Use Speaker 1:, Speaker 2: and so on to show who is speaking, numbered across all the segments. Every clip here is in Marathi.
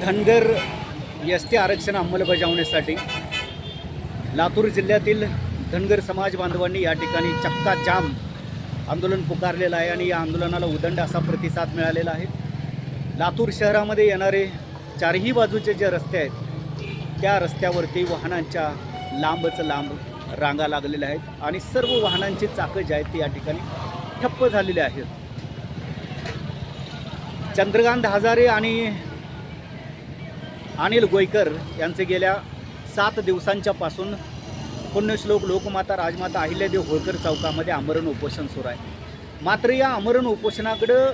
Speaker 1: धनगर एस टी आरक्षण अंमलबजावणीसाठी लातूर जिल्ह्यातील धनगर समाज बांधवांनी या ठिकाणी चक्का जाम आंदोलन पुकारलेलं आहे आणि या आंदोलनाला उदंड असा प्रतिसाद मिळालेला आहे. लातूर शहरामध्ये येणारे चारही बाजूचे जे रस्ते आहेत त्या रस्त्यावरती वाहनांच्या लांबच लांब रांगा लागलेल्या आहेत आणि सर्व वाहनांची चाकं जी आहेत ती या ठिकाणी ठप्प झालेली आहेत. चंद्रकांत हजारे आणि अनिल गोयकर यांचे गेल्या सात दिवसांच्या पासून पुण्यश्लोक लोकमाता राजमाता अहिल्यादेव होळकर चौकामध्ये आमरण उपोषण सुरू आहे. मात्र या आमरण उपोषणाकडं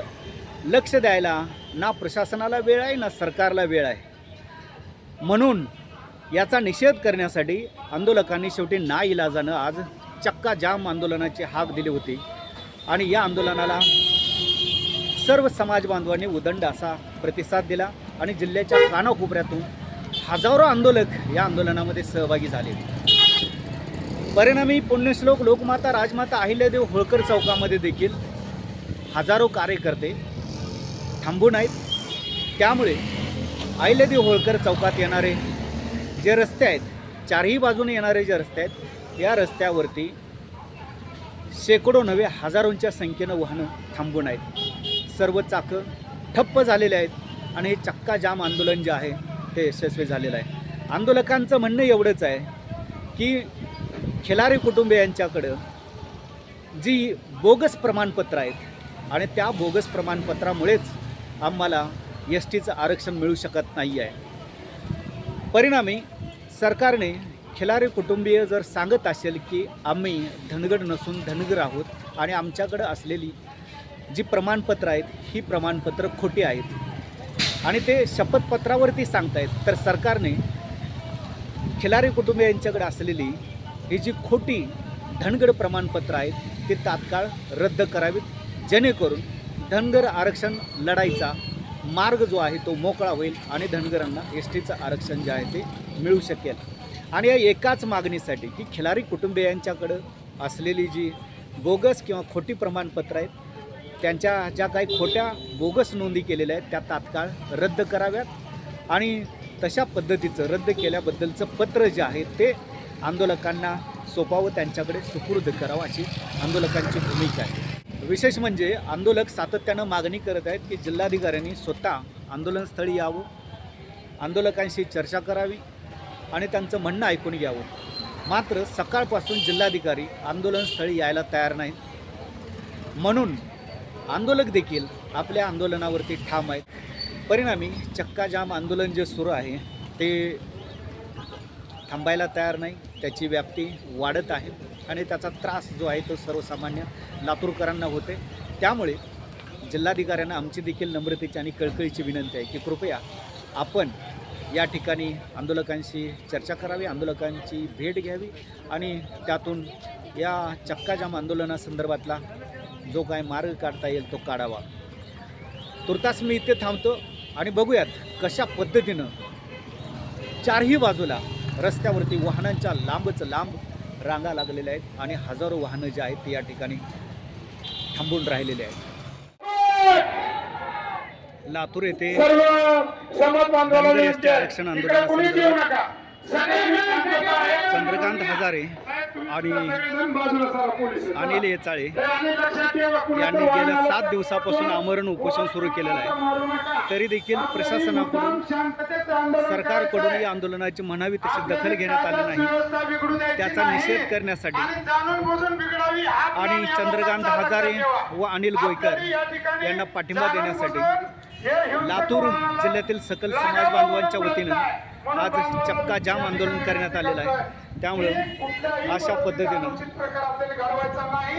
Speaker 1: लक्ष द्यायला ना प्रशासनाला वेळ आहे ना सरकारला वेळ आहे. म्हणून याचा निषेध करण्यासाठी आंदोलकांनी शेवटी ना इलाजानं आज चक्का जाम आंदोलनाची हाक दिली होती. आणि या आंदोलनाला सर्व समाज बांधवांनी उदंड असा प्रतिसाद दिला. आणि जिल्ह्याच्या कानाकोपऱ्यातून हजारो आंदोलक या आंदोलनामध्ये सहभागी झाले. परिणामी पुण्यश्लोक लोकमाता राजमाता अहिल्यादेव होळकर चौकामध्ये देखील हजारो कार्यकर्ते थांबून आहेत. त्यामुळे अहिल्यादेव होळकर चौकात येणारे जे रस्ते आहेत चारही बाजूने येणारे जे रस्ते आहेत या रस्त्यावरती शेकडो नव्हे हजारोंच्या संख्येनं वाहनं थांबून आहेत. सर्व चाकं ठप्प झालेले आहेत. आणि हे चक्का जाम आंदोलन जे आहे ते यशस्वी झालेलं आहे. आंदोलकांचं म्हणणं एवढंच आहे की खिलारी कुटुंबियांच्याकडं जी बोगस प्रमाणपत्र आहेत आणि त्या बोगस प्रमाणपत्रामुळेच आम्हाला एस टीचं आरक्षण मिळू शकत नाही आहे. परिणामी सरकारने खिलारी कुटुंबीय जर सांगत असेल की आम्ही धनगड नसून धनगर आहोत आणि आमच्याकडं असलेली जी प्रमाणपत्र आहेत ही प्रमाणपत्र खोटी आहेत आणि ते शपथपत्रावरती सांगतायत. तर सरकारने खिलारी कुटुंबियांच्याकडे असलेली ही जी खोटी धनगड प्रमाणपत्र आहेत ती तात्काळ रद्द करावीत. जेणेकरून धनगर आरक्षण लढाईचा मार्ग जो आहे तो मोकळा होईल आणि धनगरांना एस टीचं आरक्षण जे आहे ते मिळू शकेल. आणि या एकाच मागणीसाठी की खिलारी कुटुंबियांच्याकडं असलेली जी बोगस किंवा खोटी प्रमाणपत्र आहेत त्यांच्या ज्या काही खोट्या बोगस नोंदी केलेल्या आहेत त्या तात्काळ रद्द कराव्यात. आणि तशा पद्धतीचं रद्द केल्याबद्दलचं पत्र जे आहे ते आंदोलकांना सोपावं त्यांच्याकडे सुपूर्द करावं अशी आंदोलकांची भूमिका आहे. विशेष म्हणजे आंदोलक सातत्यानं मागणी करत आहेत की जिल्हाधिकाऱ्यांनी स्वतः आंदोलनस्थळी यावं आंदोलकांशी चर्चा करावी आणि त्यांचं म्हणणं ऐकून घ्यावं. मात्र सकाळपासून जिल्हाधिकारी आंदोलनस्थळी यायला तयार नाहीत. म्हणून आंदोलक देखील आपल्या आंदोलनावरती ठाम आहेत. परिणामी चक्काजाम आंदोलन जे सुरू आहे ते थांबायला तयार नाही. त्याची व्याप्ती वाढत आहे आणि त्याचा त्रास जो आहे तो सर्वसामान्य लातूरकरांना होते. त्यामुळे जिल्हाधिकाऱ्यांना आमची देखील नम्रतेची आणि कळकळीची विनंती आहे की कृपया आपण या ठिकाणी आंदोलकांशी चर्चा करावी आंदोलकांची भेट घ्यावी आणि त्यातून या चक्काजाम आंदोलनासंदर्भातला जो काय मार्ग काढता येईल तो काढावा. तुर्तास मी इथे थांबतो आणि बघूयात कशा पद्धतीनं चारही बाजूला रस्त्यावरती वाहनांच्या लांबच लांब रांगा लागलेल्या आहेत आणि हजारो वाहनं जे आहेत ते या ठिकाणी थांबून राहिलेले आहेत. लातूर येथे आरक्षण.
Speaker 2: सगळे
Speaker 1: चंद्रकांत हजारे आणि. अनिल येचाळे यांनी गेल्या सात दिवसापासून आमरण उपोषण सुरू केलेलं आहे. तरी देखील प्रशासनाकडून सरकारकडून या. आंदोलनाची म्हणावी तशी दखल घेण्यात आली नाही त्याचा. निषेध करण्यासाठी
Speaker 2: आणि
Speaker 1: चंद्रकांत हजारे. व अनिल गोयकर यांना पाठिंबा देण्यासाठी लातूर जिल्ह्यातील सकल समाज बांधवांच्या वतीनं आज चक्का जाम आंदोलन करण्यात आलेलं आहे. त्यामुळे अशा पद्धतीनं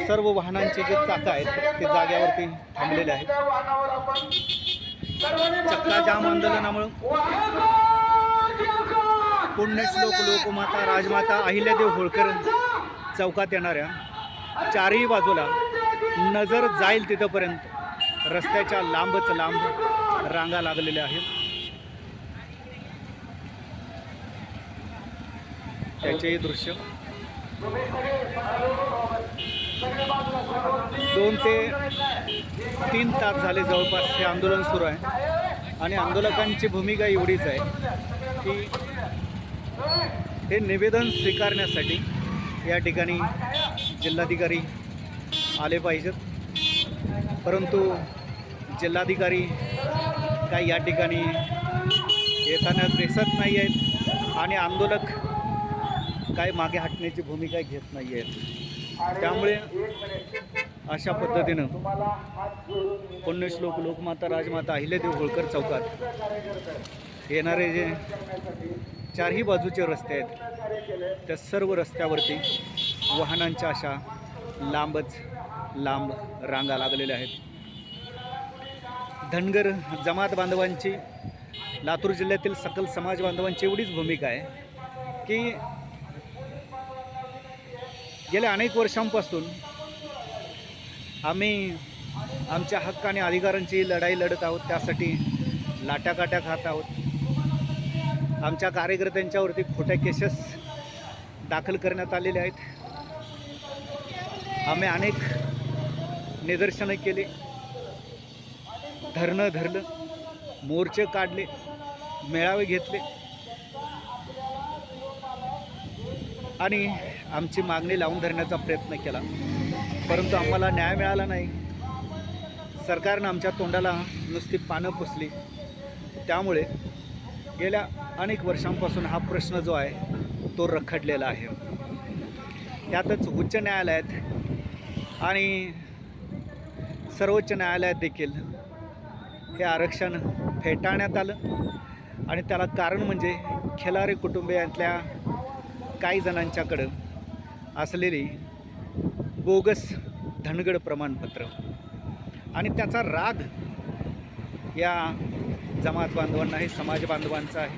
Speaker 1: सर्व वाहनांचे जे चाकं आहेत ते जाग्यावरती थांबलेले आहेत. चक्का जाम आंदोलनामुळं पुण्यश्लोक लोकमाता राजमाता अहिल्यादेव होळकर चौकात येणाऱ्या चारही बाजूला नजर जाईल तिथंपर्यंत रस्त्याच्या लांबच लांब रांगा लागलेल्या आहेत. त्याचेही दृश्य. दोन ते तीन तास झाले जवळपास हे आंदोलन सुरू आहे. आणि आंदोलकांची भूमिका एवढीच आहे की हे निवेदन स्वीकारण्यासाठी या ठिकाणी जिल्हाधिकारी आले पाहिजेत. परंतु जिल्हाधिकारी काही या ठिकाणी येताना दिसत नाही आहेत. आणि आंदोलक काय मागे हटण्याची भूमिका घेत नाही आहेत त्यामुळे अशा पद्धतीनं पुण्यश्लोक लोकमाता राजमाता अहिल्यादेव होळकर चौकात येणारे जे चारही बाजूचे रस्ते आहेत त्या सर्व रस्त्यावरती वाहनांच्या अशा लांबच लांब रांगा लागलेल्या आहेत. धनगर जमात बांधवांची लातूर जिल्ह्यातील सकल समाज बांधवांची एवढीच भूमिका आहे की गेल्या अनेक वर्षांपासून आम्ही आमच्या हक्क आणि अधिकारांची लढाई लढत आहोत त्यासाठी लाट्याकाट्या खात आहोत. आमच्या कार्यकर्त्यांच्यावरती खोट्या केसेस दाखल करण्यात आलेले आहेत. आम्ही अनेक निदर्शनं केले. धरणं धरलं मोर्चे काढले मेळावे घेतले. आणि आमची मागणी लावून धरण्याचा प्रयत्न केला. परंतु आम्हाला न्याय मिळाला नाही. सरकारनं आमच्या तोंडाला नुसती पानं पुसली. त्यामुळे गेल्या अनेक वर्षांपासून हा प्रश्न जो आहे तो रखडलेला आहे. त्यातच उच्च न्यायालयात आणि सर्वोच्च न्यायालयात देखील हे आरक्षण फेटाळण्यात आलं. आणि त्याला कारण म्हणजे खेलारे कुटुंबियांतल्या काही जणांच्याकडं असलेली बोगस धनगड प्रमाणपत्र. आणि त्याचा राग या जमात बांधवांना आहे समाज बांधवांचा आहे.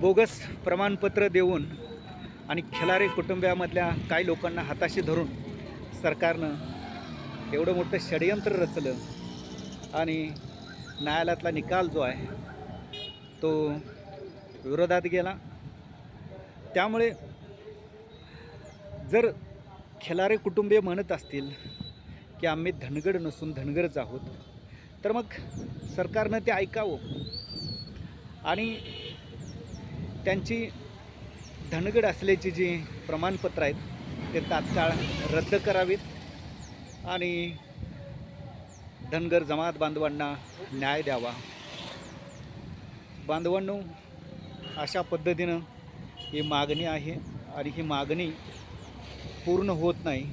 Speaker 1: बोगस प्रमाणपत्र देऊन आणि खिलारे कुटुंबियामधल्या काही लोकांना हाताशी धरून सरकारनं एवढं मोठं षडयंत्र रचलं आणि न्यायालयातला निकाल जो आहे तो विरोधात गेला. त्यामुळे जर खिलारे कुटुंबीय म्हणत असतील की आम्ही धनगड नसून धनगरच आहोत तर मग सरकारनं ते ऐकावं. आणि त्यांची धनगड असल्याची जी प्रमाणपत्र आहेत ते तात्काळ रद्द करावीत आणि धनगर जमात बांधवांना न्याय द्यावा. बांधवांनो अशा पद्धतीनं ही मागणी आहे आणि ही मागणी पूर्ण होत नाही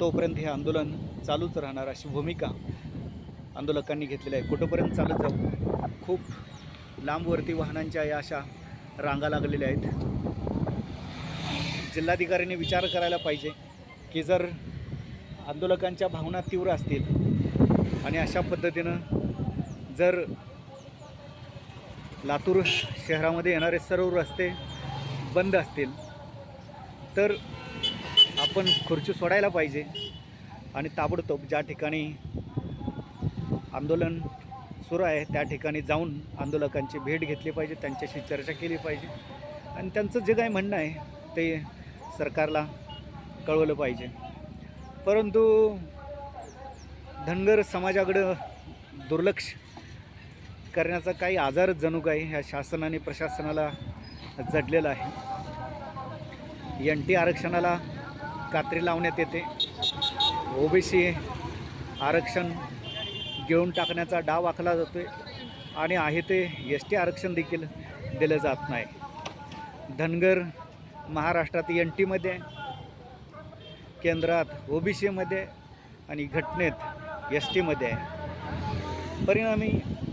Speaker 1: तोपर्यंत हे आंदोलन चालूच राहणार अशी भूमिका आंदोलकांनी घेतलेली आहे. कुठंपर्यंत चालत जाऊ? खूप लांबवरती वाहनांच्या या अशा रांगा लागलेल्या आहेत. जिल्हाधिकाऱ्यांनी विचार करायला पाहिजे की जर आंदोलकांच्या भावना तीव्र असतील आणि अशा पद्धतीनं जर लातूर शहरामध्ये येणारे सर्व रस्ते बंद असतील तर आपण खुर्ची सोडायला पाहिजे आणि ताबडतोब ज्या ठिकाणी आंदोलन सुरू आहे त्या ठिकाणी जाऊन आंदोलकांची भेट घेतली पाहिजे त्यांच्याशी चर्चा केली पाहिजे. आणि त्यांचं जे काही म्हणणं आहे ते सरकारला कळवलं पाहिजे. परंतु धनगर समाजाकडं दुर्लक्ष करण्याचा काही आजार जणू काही ह्या शासनाने प्रशासनाला जडलेला आहे. एन टी आरक्षणाला कात्री लावण्यात येते. ओबीसी आरक्षण गिळून टाकण्याचा डाव आखला जातो आहे आणि आहे ते एस टी आरक्षण देखील दिलं जात नाही. धनगर महाराष्ट्रात एन टीमध्ये केंद्रात ओबीसीमध्ये आणि घटनेत एस टीमध्ये आहे परिणामी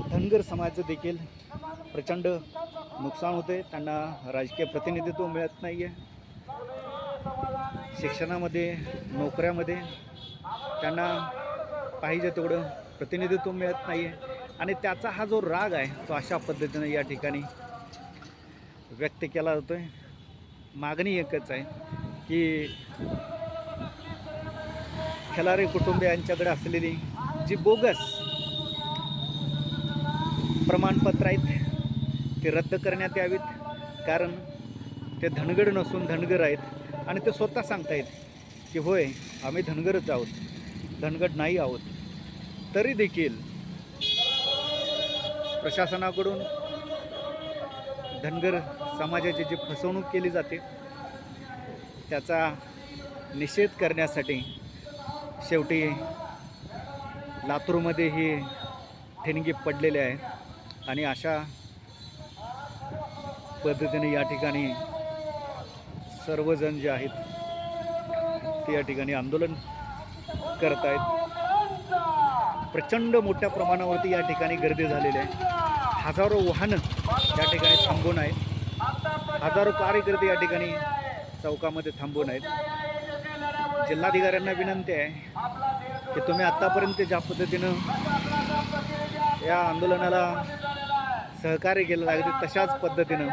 Speaker 1: धनगर समाजाचं देखील प्रचंड नुकसान होते त्यांना राजकीय प्रतिनिधित्व मिळत नाही आहे शिक्षणामध्ये नोकऱ्यामध्ये त्यांना पाहिजे तेवढं प्रतिनिधित्व मिळत नाही आहे आणि त्याचा हा जो राग आहे तो अशा पद्धतीनं या ठिकाणी व्यक्त केला जातो आहे मागणी एकच आहे की खिलारे कुटुंबियांच्याकडे असलेली जी बोगस प्रमाणपत्र आहेत ते रद्द करण्यात यावीत. कारण ते धनगड नसून धनगर आहेत. आणि ते स्वतः सांगतायत की होय आम्ही धनगरच आहोत. धनगड नाही आहोत. तरी देखील प्रशासनाकडून धनगर समाजाची जी फसवणूक केली जाते त्याचा निषेध करण्यासाठी शेवटी लातूरमध्ये ही ठिणगी पडलेली आहे. आणि अशा पद्धतीने या ठिकाणी सर्वजण जे आहेत ते या ठिकाणी आंदोलन करत आहेत प्रचंड मोठ्या प्रमाणावरती या ठिकाणी गर्दी झालेली आहे. हजारो वाहनं या ठिकाणी थांबून आहेत. हजारो कार्यकर्ते या ठिकाणी चौकामध्ये थांबून आहेत. जिल्हाधिकाऱ्यांना विनंती आहे की तुम्ही आत्तापर्यंत ज्या पद्धतीनं या आंदोलनाला सहकार्य केलं अगदी तशाच पद्धतीनं.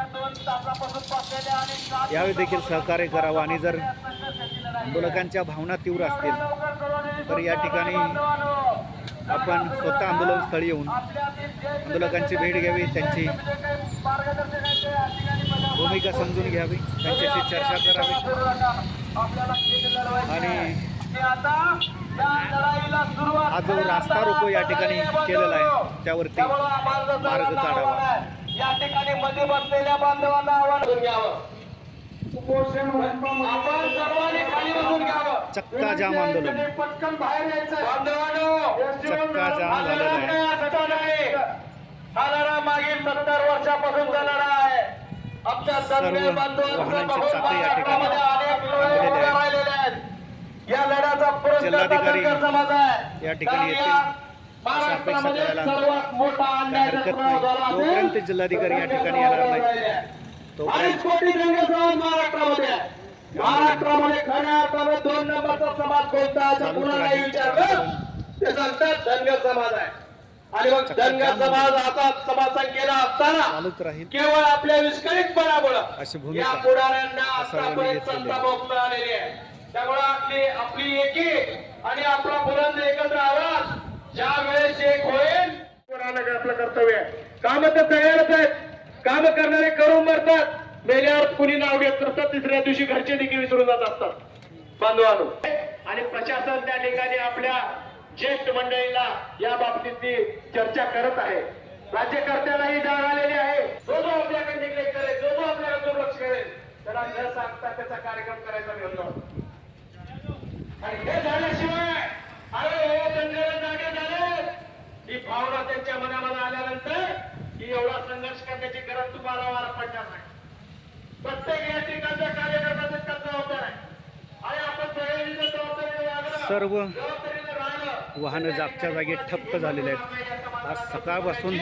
Speaker 1: यावेळी देखील सहकार्य करावं. आणि जर आंदोलकांच्या भावना तीव्र असतील तर या ठिकाणी आपण स्वतः आंदोलनस्थळी येऊन आंदोलकांची भेट घ्यावी त्यांची भूमिका समजून घ्यावी त्यांच्याशी चर्चा करावी. आणि हा जो रास्ता रोको या ठिकाणी केलेला आहे त्यावरती मार्ग काढावा.
Speaker 2: या ठिकाणी मध्ये बसलेल्या बांधवांना घ्यावं. घ्यावं.
Speaker 1: चक्का जाम आंदोलन.
Speaker 2: पटकन बाहेर यायचं बांधवांनो
Speaker 1: चक्का जाम झालेला आहे.
Speaker 2: हा लढा मागील सत्तर वर्षापासून लढा आहे. आमच्या
Speaker 1: सर्व वाहनांची चाके या ठिकाणी
Speaker 2: या लढ्याचा पुरस्कार समाज आहे.
Speaker 1: या ठिकाणी येतील नाही. जोपर्यंत जिल्हाधिकारी या ठिकाणी येणार नाही
Speaker 2: महाराष्ट्रामध्ये खऱ्या अर्थाने दोन नंबरचा समाज कोणता कुणालाही
Speaker 1: राहील.
Speaker 2: विचारलं. ते सांगतात धनगर समाज आहे. आणि मग धनगर समाज असा समाज संख्येला असताना केवळ आपल्या विस्कळीतपणामुळे या पुढाऱ्यांना आतापर्यंत. भोगता आलेली आहे. त्यामुळे आपली आपली एकी आणि आपला बुलंद एकत्र आवाज ज्या वेळेस एक होईल. आपलं कर्तव्य आहे? काम तर तयारच आहेत. काम करणारे करून मरतात. मेल्यावर कुणी नाव घेत नसतात तिसऱ्या दिवशी घरचे देखील विसरून जात असतात. बांधवानो. आणि प्रशासन त्या ठिकाणी आपल्या ज्येष्ठ मंडळीला या बाबतीतली चर्चा करत आहे. राज्यकर्त्यालाही जाग आलेली आहे. जो जो आपल्याकडे निग्लेक्ट करेल जो जो आपल्याकडे दुर्लक्ष करेल त्याला न सांगता त्याचा कार्यक्रम करायचा मिळतो आणि हे झाल्याशिवाय अरे हे धनगर जागे झाले. ही भावना त्यांच्या मनामध्ये आल्यानंतर एवढा संघर्ष करण्याची गरज तुम्हाला वारा पडणार नाही. प्रत्येक या ठिकाणच्या कार्यकर्त्याचं कर्तव्य जबाबदार आहे आणि आपण सगळ्यांनी जर जबाबदारीने वागलं,
Speaker 1: सर्व वाहनं जागच्या जागी ठप्प झालेले आहेत. आज सकाळपासून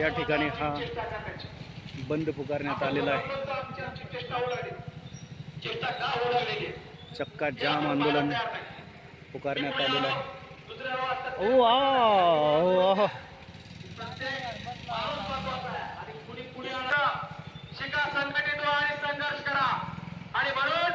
Speaker 1: या ठिकाणी हा बंद पुकारण्यात आलेला आहे. चक्का जाम आंदोलन पुकारण्यात आलेलं आहे ओ आ.
Speaker 2: शिका संघटित व्हा आणि संघर्ष करा आणि म्हणून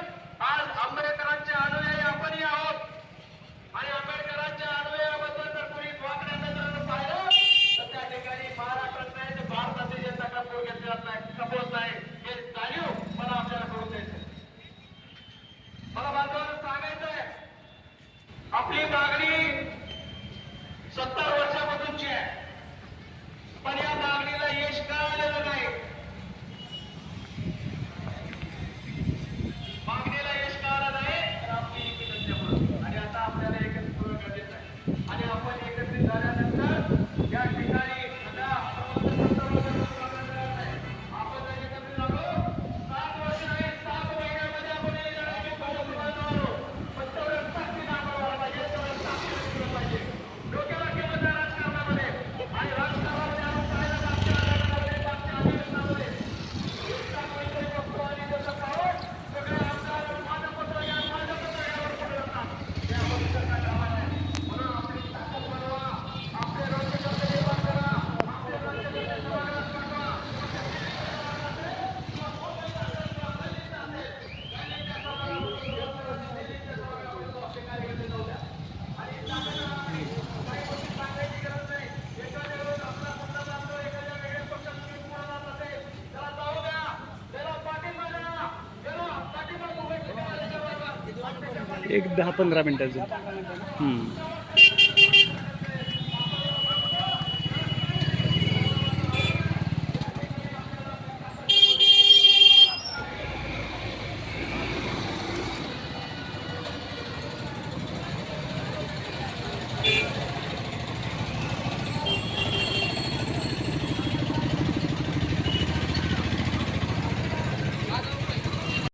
Speaker 2: एक
Speaker 1: दहा पंधरा मिनटाचं.